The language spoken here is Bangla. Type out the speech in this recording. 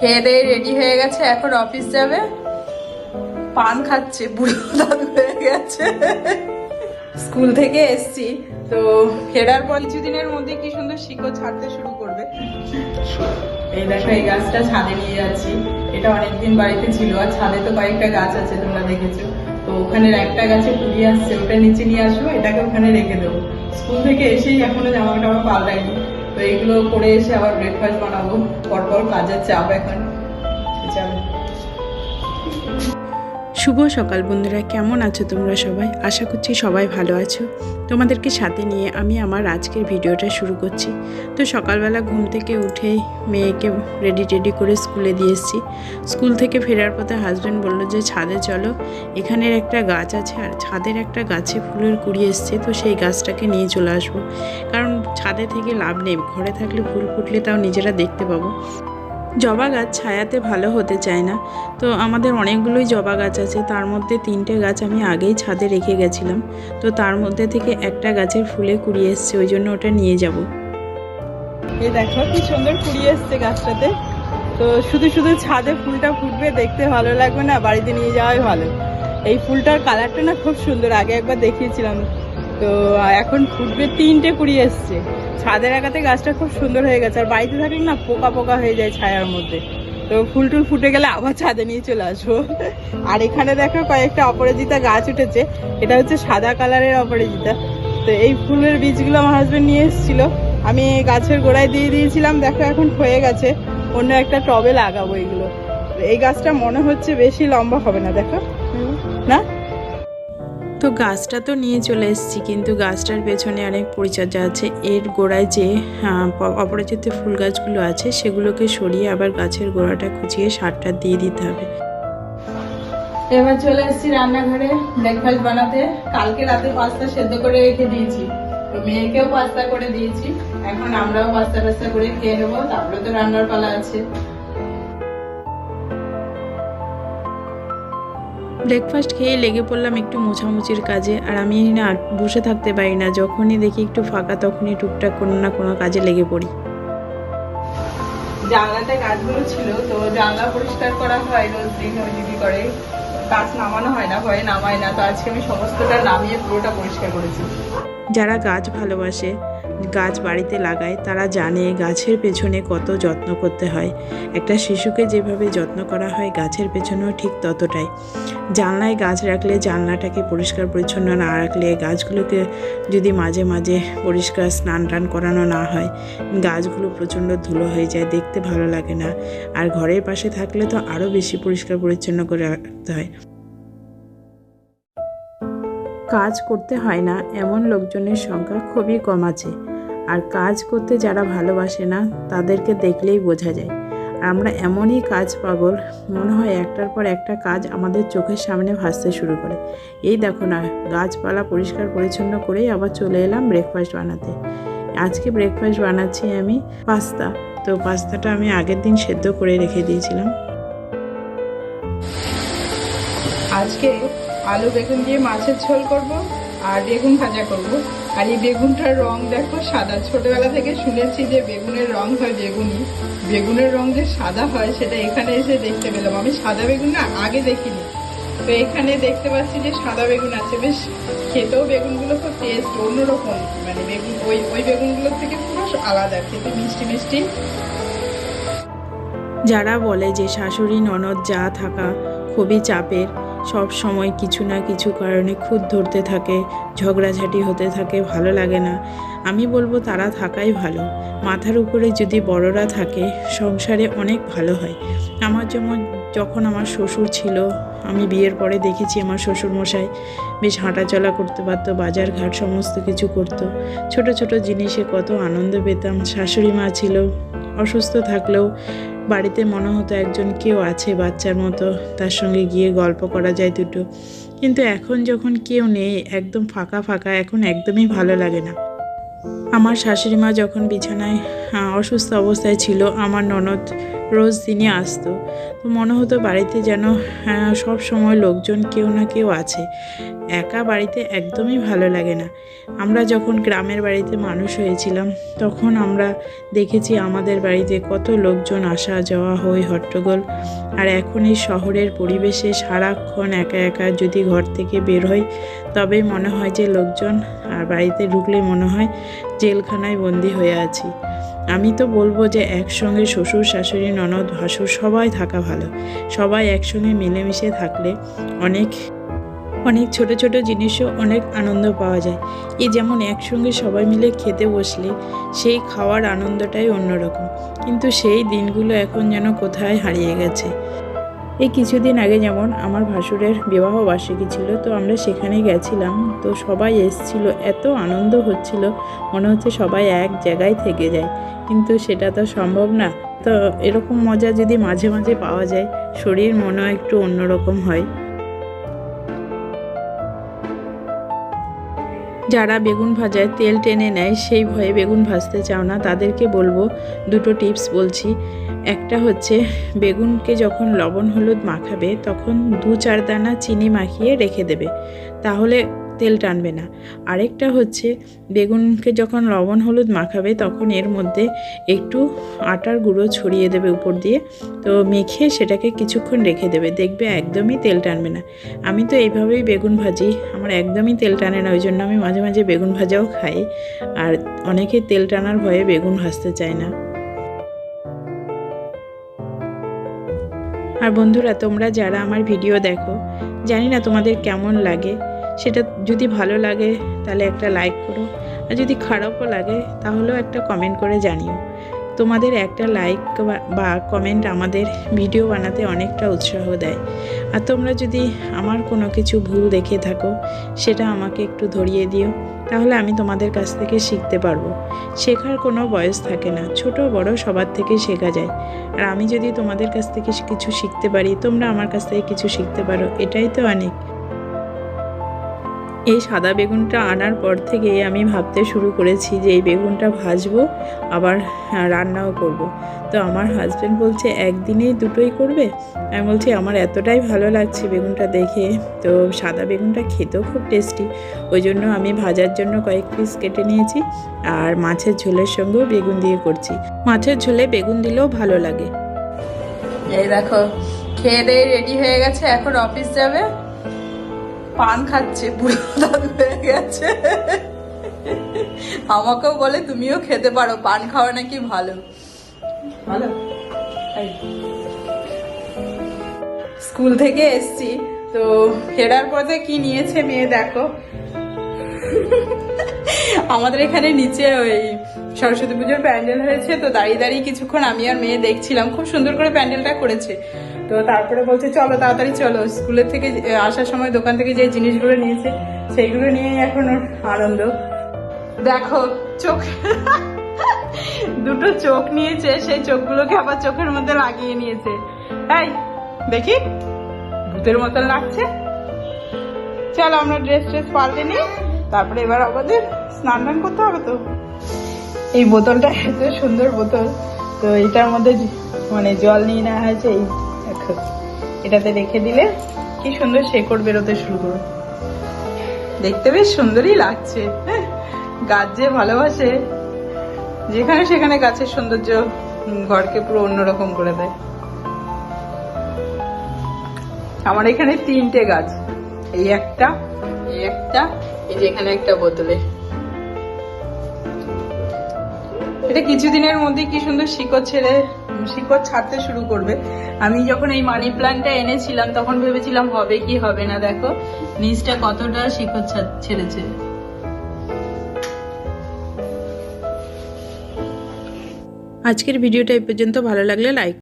খেয়ে রেডি হয়ে গেছে, এখন অফিস যাবে। পান খাচ্ছে, বুড়ো দাদু হয়ে গেছে। স্কুল থেকে এসছি। তো ফেরার পর কিছুদিনের মধ্যে কি সুন্দর শিকড় ছাড়তে শুরু করবে। এই দেখো, এই গাছটা ছাদে নিয়ে যাচ্ছি। এটা অনেকদিন বাড়িতে ছিল, আর ছাদে তো কয়েকটা গাছ আছে, তোমরা দেখেছ। তো ওখানে একটা গাছে কুড়িয়ে আসছে, ওটা নিচে নিয়ে আসব, এটাকে ওখানে রেখে দেবো। স্কুল থেকে এসেই এখনও জামা টামা পাল্টাইনি এইগুলো করে এসে আবার ব্রেকফাস্ট বানাবো। পরপর কাজের চাপ এখন শুভ সকাল বন্ধুরা, কেমন আছো তোমরা সবাই? আশা করছি সবাই ভালো আছো। তোমাদেরকে সাথে নিয়ে আমি আমার আজকের ভিডিওটা শুরু করছি। তো সকালবেলা ঘুম থেকে উঠেই মেয়েকে রেডি টেডি করে স্কুলে দিয়ে এসেছি। স্কুল থেকে ফেরার পথে হাজব্যান্ড বলল যে, ছাদে চলো। এখানের একটা গাছ আছে আর ছাদের একটা গাছে ফুলের কুড়ি এসছে, তো সেই গাছটাকে নিয়ে চলে আসব। কারণ ছাদে থেকে লাভ নেই, ঘরে থাকলে ফুল ফুটলে তাও নিজেরা দেখতে পাবো। জবা গাছ ছায়াতে ভালো হতে চায় না। তো আমাদের অনেকগুলোই জবা গাছ আছে, তার মধ্যে তিনটে গাছ আমি আগেই ছাদে রেখে গেছিলাম। তো তার মধ্যে থেকে একটা গাছের ফুলে কুড়িয়ে এসছে, ওই জন্য ওটা নিয়ে যাব। এই দেখো কি সুন্দর কুড়ি এসছে গাছটাতে। তো শুধু শুধু ছাদে ফুলটা ফুটবে, দেখতে ভালো লাগবে না, বাড়িতে নিয়ে যাওয়াই ভালো। এই ফুলটার কালারটা না খুব সুন্দর, আগে একবার দেখিয়েছিলাম। তো এখন ফুটবে তিনটে কুড়ি এসছে। ছাদের একাতে গাছটা খুব সুন্দর হয়ে গেছে। আর বাড়িতে থাকলে না পোকা পোকা হয়ে যায় ছায়ার মধ্যে। তো ফুল টুল ফুটে গেলে আবার ছাদে নিয়ে চলে আসব। আর এখানে দেখো কয়েকটা অপরাজিতা গাছ উঠেছে। এটা হচ্ছে সাদা কালারের অপরাজিতা। তো এই ফুলের বীজগুলো আমার হাজবেন্ড নিয়ে এসেছিল। আমি গাছের গোড়ায় দিয়ে দিয়েছিলাম। দেখো এখন হয়ে গেছে। অন্য একটা টবে লাগাবো এগুলো। এই গাছটা মনে হচ্ছে বেশি লম্বা হবে না দেখো। না? তো গাছটা তো নিয়ে চলে এসেছি, কিন্তু গাছটার পেছনে অনেক পরিচর্যা আছে। এর গোড়ায় যে অপরাজিত ফুল গাছগুলো আছে, সেগুলোকে সরিয়ে আবার গাছের গোড়াটা খুঁচিয়ে সারটা দিয়ে দিতে হবে। এবার চলে এসেছি রান্নাঘরে ব্রেকফাস্ট বানাতে। কালকে রাতে পাস্তা সেদ্ধ করে রেখে দিয়েছি। তো মেয়েকেও পাস্তা করে দিয়েছি। এখন আমরাও পাস্তা পাস্তা করে খেয়ে নেব, তারপরে তো রান্নার পালা আছে। ব্রেকফাস্ট খেয়ে লেগে পড়লাম একটু মোছামুচির কাজে, আর আমি না, বসে থাকতে পারি না, যখনই দেখি একটু ফাঁকা, তখনই টুকটাক কোনো না কোনো কাজে লেগে পড়ি। জানলাতে কাজগুলো ছিল, তো জানলা পরিষ্কার করা হয় রোজ দিন, ওই দিদি করে। কাজ নামানো হয় না ভয়ে নামায় না, তো আজকে আমি সমস্তটা নামিয়ে পুরোটা পরিষ্কার করেছি। যারা গাছ ভালোবাসে, গাছ বাড়িতে লাগায়, তারা জানে গাছের পেছনে কত যত্ন করতে হয়। একটা শিশুকে যেভাবে যত্ন করা হয়, গাছের পেছনেও ঠিক ততটাই। জানলায় গাছ রাখলে জানলাটাকে পরিষ্কার পরিচ্ছন্ন না রাখলে গাছগুলোকে যদি মাঝে মাঝে পরিষ্কার স্নান টান করানো না হয়, গাছগুলো প্রচণ্ড ধুলো হয়ে যায়, দেখতে ভালো লাগে না। আর ঘরের পাশে থাকলে তো আরও বেশি পরিষ্কার পরিচ্ছন্ন করে রাখতে হয়। কাজ করতে হয় না, এমন লোকজনের সংখ্যা খুবই কম আছে। আর কাজ করতে যারা ভালোবাসে না, তাদেরকে দেখলেই বোঝা যায়। আমরা এমনই কাজ পাগল, মনে হয় একটার পর একটা কাজ আমাদের চোখের সামনে ভাসতে শুরু করে। এই দেখো না, গাছপালা পরিষ্কার পরিচ্ছন্ন করেই আবার চলে এলাম ব্রেকফাস্ট বানাতে। আজকে ব্রেকফাস্ট বানাচ্ছি আমি পাস্তা। তো পাস্তাটা আমি আগের দিন সেদ্ধ করে রেখে দিয়েছিলাম। আজকে আলু, বেগুন দিয়ে মাছের ঝোল করব আর বেগুন ভাজা করব। আর এই বেগুনটার রং দেখো সাদা। ছোটবেলা থেকে শুনেছি যে বেগুনের রং হয় বেগুনি। বেগুনের রং যে সাদা হয়, সেটা এখানে এসে দেখতে পেলাম। আমি সাদা বেগুন না, আগে দেখিনি। তো এখানে দেখতে পাচ্ছি যে সাদা বেগুন আছে। বেশ খেতেও বেগুনগুলো খুব টেস্ট অন্যরকম। মানে বেগুন, ওই ওই বেগুনগুলোর থেকে পুরো আলাদা, খেতে মিষ্টি মিষ্টি। যারা বলে যে শাশুড়ি, ননদ, যা থাকা খুবই চাপের সব সময় কিছু না কিছু কারণে খুদ ধরতে থাকে, ঝগড়াঝাটি হতে থাকে, ভালো লাগে না। আমি বলব তারা থাকাই ভালো। মাথার উপরে যদি বড়রা থাকে, সংসারে অনেক ভালো হয়। আমার যেমন যখন আমার শ্বশুর ছিল, আমি বিয়ের পরে দেখেছি আমার শ্বশুর মশাই বেশ হাঁটাচলা করতে পারতো বাজার ঘাট সমস্ত কিছু করতো। ছোট ছোট জিনিসে কত আনন্দ পেতাম। শাশুড়ি মা ছিল, অসুস্থ থাকলেও বাড়িতে মনে হতো একজন কেউ আছে বাচ্চার মতো, তার সঙ্গে গিয়ে গল্প করা যায় দুটো। কিন্তু এখন যখন কেউ নেই, একদম ফাঁকা ফাঁকা, এখন একদমই ভালো লাগে না। আমার শাশুড়ি মা যখন বিছানায় অসুস্থ অবস্থায় ছিল আমার ননদ। রোজ দিনই আসতো। তো মনে হতো বাড়িতে যেন আহ, সব সময় লোকজন কেউ না কেউ আছে। একা বাড়িতে একদমই ভালো লাগে না। আমরা যখন গ্রামের বাড়িতে মানুষ হয়েছিলাম তখন আমরা দেখেছি আমাদের বাড়িতে কত লোকজন আসা যাওয়া হই হট্টগোল। আর এখন এই শহরের পরিবেশে সারাক্ষণ একা একা যদি ঘর থেকে বের হই তবেই মনে হয় যে লোকজন আর বাড়িতে ঢুকলে মনে হয় জেলখানায় বন্দি হয়ে আছি। আমি তো বলব যে একসঙ্গে শ্বশুর, শাশুড়ি, ননদ, ভাসুর সবাই থাকা ভালো। সবাই একসঙ্গে মিলেমিশে থাকলে অনেক অনেক ছোট ছোট জিনিসও অনেক আনন্দ পাওয়া যায়। এ যেমন একসঙ্গে সবাই মিলে খেতে বসলে সেই খাওয়ার আনন্দটাই অন্যরকম। কিন্তু সেই দিনগুলো এখন যেন কোথায় হারিয়ে গেছে। এই কিছুদিন আগে যেমন আমার ভাসুরের বিবাহ বার্ষিকী ছিল, তো আমরা সেখানে গেছিলাম। তো সবাই এসছিল, এত আনন্দ হচ্ছিল, মনে হচ্ছে সবাই এক জায়গায় থেকে যায়। কিন্তু সেটা তো সম্ভব না। তো এরকম মজা যদি মাঝে মাঝে পাওয়া যায়, শরীর মনও একটু অন্যরকম হয়। যারা বেগুন ভাজায় তেল টেনে নেয়, সেই ভয়ে বেগুন ভাজতে চাও না। তাদেরকে বলব, দুটো টিপস বলছি। একটা হচ্ছে, বেগুনকে যখন লবণ হলুদ মাখাবে, তখন দু চার দানা চিনি মাখিয়ে রেখে দেবে। তাহলে তেল টানবে না। আরেকটা হচ্ছে, বেগুনকে যখন লবণ হলুদ মাখাবে, তখন এর মধ্যে একটু আটার গুঁড়ো ছড়িয়ে দেবে উপর দিয়ে। তো মেখে সেটাকে কিছুক্ষণ রেখে দেবে। দেখবে একদমই তেল টানবে না। আমি তো এইভাবেই বেগুন ভাজি। আমার একদমই তেল টানে না, ওই জন্য আমি মাঝে মাঝে বেগুন ভাজাও খাই। আর অনেকে তেল টানার ভয়ে বেগুন ভাজতে চায় না। আর বন্ধুরা, তোমরা যারা আমার ভিডিও দেখো, জানি না তোমাদের কেমন লাগে। সেটা যদি ভালো লাগে, তাহলে একটা লাইক করো। আর যদি খারাপও লাগে, তাহলেও একটা কমেন্ট করে জানিও। তোমাদের একটা লাইক বা কমেন্ট আমাদের ভিডিও বানাতে অনেকটা উৎসাহ দেয়। আর তোমরা যদি আমার কোনো কিছু ভুল দেখে থাকো, সেটা আমাকে একটু ধরিয়ে দিও, তাহলে আমি তোমাদের কাছ থেকে শিখতে পারব। শেখার কোনো বয়স থাকে না, ছোট বড় সবার থেকে শেখা যায়। আর আমি যদি তোমাদের কাছ থেকে কিছু শিখতে পারি, তোমরা আমার কাছ থেকে কিছু শিখতে পারো, এটাই তো অনেক। এই সাদা বেগুনটা আনার পর থেকে আমি ভাবতে শুরু করেছি যে এই বেগুনটা ভাজবো, আবার রান্নাও করব। তো আমার হাজব্যান্ড বলছে, একদিনেই দুটোই করবে? আমি বলছি, আমার এতটাই ভালো লাগছে বেগুনটা দেখে। তো সাদা বেগুনটা খেতেও খুব টেস্টি ওই জন্য আমি ভাজার জন্য কয়েক পিস কেটে নিয়েছি, আর মাছের ঝোলের সঙ্গেও বেগুন দিয়ে করছি। মাছের ঝোলে বেগুন দিলেও ভালো লাগে। এই দেখো, খেয়ে দিয়ে রেডি হয়ে গেছে, এখন অফিস যাবে। পান খাচ্ছে, বুড়ো দাদু হয়ে গেছে। আমাকেও বলে, তুমিও খেতে পারো, পান খাওয়া নাকি ভালো? ভালো? স্কুল থেকে এসছি, তো ফেরার পথে কি নিয়েছে মেয়ে দেখো। আমাদের এখানে নিচে ওই সরস্বতী পুজোর প্যান্ডেল হয়েছে, তো দাঁড়িয়ে দাঁড়িয়ে কিছুক্ষণ আমি আর মেয়ে দেখছিলাম। খুব সুন্দর করে প্যান্ডেলটা করেছে। তো তারপরে বলছে, চলো তাড়াতাড়ি চলো। স্কুলের থেকে আসার সময় দোকান থেকে যে জিনিসগুলো নিয়েছে, সেইগুলো নিয়েই এখন আনন্দ। দেখো, চোখ দুটো চোখ নিয়েছে, সেই চোখগুলোকে আবার চোখের মধ্যে লাগিয়ে নিয়েছে। তাই দেখি, ভূতের মতন লাগছে। চলো আমরা ড্রেস ট্রেস পাল্টে নিই, তারপরে এবার আমাদের স্নান টান করতে হবে তো। এই বোতলটা এত সুন্দর বোতল, তো এটার মধ্যে মানে জল নিয়ে নেওয়া হয়েছে, এই দেখো এটাতে রেখে দিলে কি সুন্দর শেকড় বেরোতে শুরু করো দেখতে বেশ সুন্দরই লাগছে হ্যাঁ, গাছ যে ভালোবাসে যেখানে সেখানে গাছের সৌন্দর্য ঘরকে পুরো অন্যরকম করে দেয়। আমার এখানে তিনটে গাছ এই একটা এই একটা এই যে এখানে একটা বোতলে। এটা কিছুদিনের মধ্যে কি সুন্দর শিকড় ছেড়ে শিকড় ছাড়তে শুরু করবে। আমি যখন এই মানি প্ল্যান্টটা এনেছিলাম, তখন ভেবেছিলাম হবে কি হবে না, দেখো। নিচটা কতটা শিকড় ছেড়েছে। আজকের ভিডিওটা এই পর্যন্ত। ভালো লাগলে লাইক